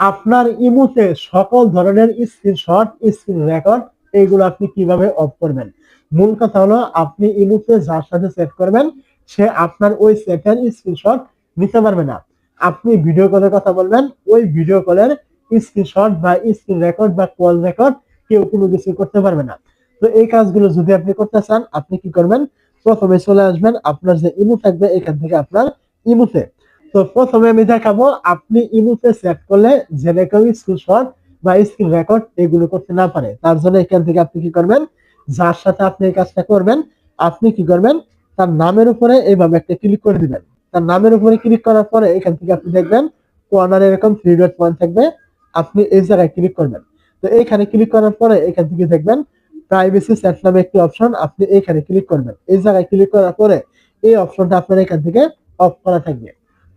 আপনার ইমুতে সকল ধরনের স্ক্রিনশট স্ক্রিন রেকর্ড, এইগুলো আপনি কীভাবে অফ করবেন? মূল কথা হলো, আপনি ইমুতে যার সাথে সেট করবেন, সে আপনার ওই সেটের স্ক্রিনশট নিতে পারবে না। আপনি ভিডিও কলের কথা বলবেন, ওই ভিডিও কলের স্ক্রিনশট বা স্ক্রিন রেকর্ড বা কল রেকর্ড কেউ কোনো কিছু করতে পারবে না। তো এই কাজগুলো যদি আপনি করতে চান, আপনি কি করবেন? প্রথমে চলে আসবেন, আপনার যে ইমু থাকবে এখান থেকে আপনার ইমুতে। তো প্রথমে আমি দেখাবো, আপনি ইমুতে সেট করলে যে স্ক্রিনশট বা স্ক্রিন রেকর্ড এগুলো করতে না পারে। তার জন্য এখান থেকে আপনি কি করবেন, যার সাথে আপনি এই কাজটা করবেন, আপনি কি করবেন, তার নামের উপরে এইভাবে একটা ক্লিক করে দিবেন। তার নামের উপরে ক্লিক করার পরে এখান থেকে আপনি দেখবেন কর্নারে এরকম থ্রি ডট পয়েন্ট থাকবে, আপনি এই জায়গায় ক্লিক করবেন। তো এইখানে ক্লিক করার পরে এখান থেকে দেখবেন প্রাইভেসি সেট নামে একটি অপশন আপনি এইখানে ক্লিক করবেন। এই জায়গায় ক্লিক করার পরে এই অপশনটা আপনার এখান থেকে অফ করা থাকবে।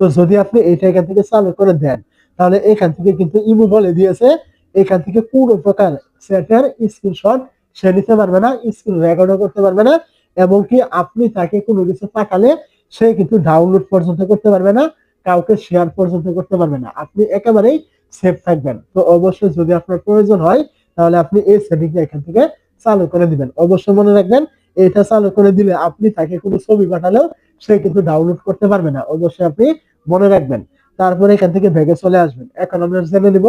তো যদি আপনি এইটা এখান থেকে চালু করে দেন, তাহলে এখান থেকে কিন্তু ইমো বলে দিয়েছে, এখান থেকে কোনো প্রকার সেটের স্ক্রিনশট সে নিতে পারবে না স্ক্রিন রেকর্ডও করতে পারবে না এবং কি আপনি তাকে কোনো কিছু পাঠালে সে কিন্তু ডাউনলোড পর্যন্ত করতে পারবে না, কাউকে শেয়ার পর্যন্ত করতে পারবে না। আপনি একেবারেই সেফ থাকবেন। তো অবশ্যই যদি আপনার প্রয়োজন হয়, তাহলে আপনি এই সেটিংটা এখান থেকে চালু করে দিবেন। অবশ্যই মনে রাখবেন, এটা চালু করে দিলে আপনি তাকে কোনো ছবি পাঠালেও সে কিন্তু ডাউনলোড করতে পারবে না। অবশ্যই আপনি মনে রাখবেন। তারপরে এখান থেকে ভেগে চলে আসবেন। এখন আমরা জেনে নিব,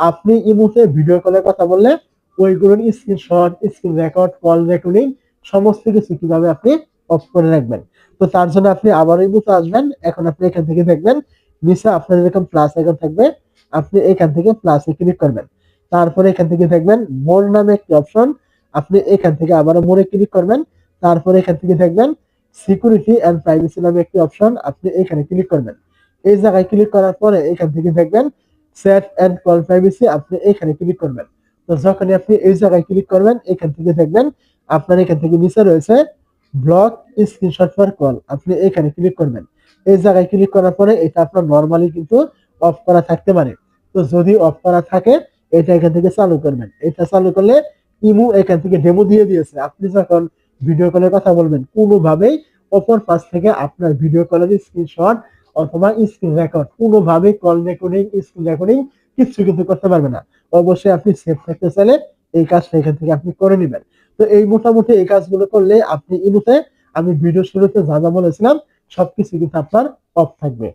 আপনি ইমুতে ভিডিও কলে কথা বললে ওইগুলোর screenshot screen record call recording সমস্ত কিছু কীভাবে আপনি অফ করে রাখবেন। তো তার জন্য আপনি আবার ইমুতে আসবেন। এখন আপনি এখান থেকে দেখবেন, নিচে আপনার এরকম প্লাস আইকন থাকবে। আপনি এখান থেকে প্লাসে ক্লিক করবেন। তারপরে এখান থেকে দেখবেন মোর নামে একটি অপশন আপনি এখান থেকে আবারও মোড়ে ক্লিক করবেন। তারপরে এখান থেকে দেখবেন সিকিউরিটি এন্ড প্রাইভেসি নামে একটি অপশন আপনি এখানে ক্লিক করবেন। এই জায়গায় ক্লিক করার পরে এখান থেকে দেখবেন সেট এন্ড কল প্রাইভেসি আপনি এখানে ক্লিক করবেন। তো যখনই আপনি এই জায়গায় ক্লিক করবেন, এখান থেকে দেখবেন আপনার এখান থেকে নিচে রয়েছে ব্লক স্ক্রিনশট ফর কল আপনি এখানে ক্লিক করবেন। এই জায়গায় ক্লিক করার পরে এটা আপনার নর্মালি কিন্তু অফ করা থাকতে পারে। তো যদি অফ করা থাকে, এটা এখান থেকে চালু করবেন। এটা চালু করলে ইমু এখান থেকে ডেমো দিয়ে দিয়েছে। আপনি যখন ভিডিও কলের কথা বলবেন, কোনোভাবেই অপর পাশ থেকে আপনার ভিডিও কলের স্ক্রিনশট অথবা স্ক্রিন রেকর্ড কোনোভাবে কল রেকর্ডিং স্ক্রিন রেকর্ডিং কিছু কিন্তু করতে পারবে না। অবশ্যই আপনি সেফ থাকতে চাইলে এই কাজটা এখান থেকে আপনি করে নেবেন। তো এই মোটামুটি এই কাজগুলো করলে আপনি ইনুতে আমি ভিডিও শুরুতে যা যা বলেছিলাম, সবকিছু কিন্তু আপনার অফ থাকবে।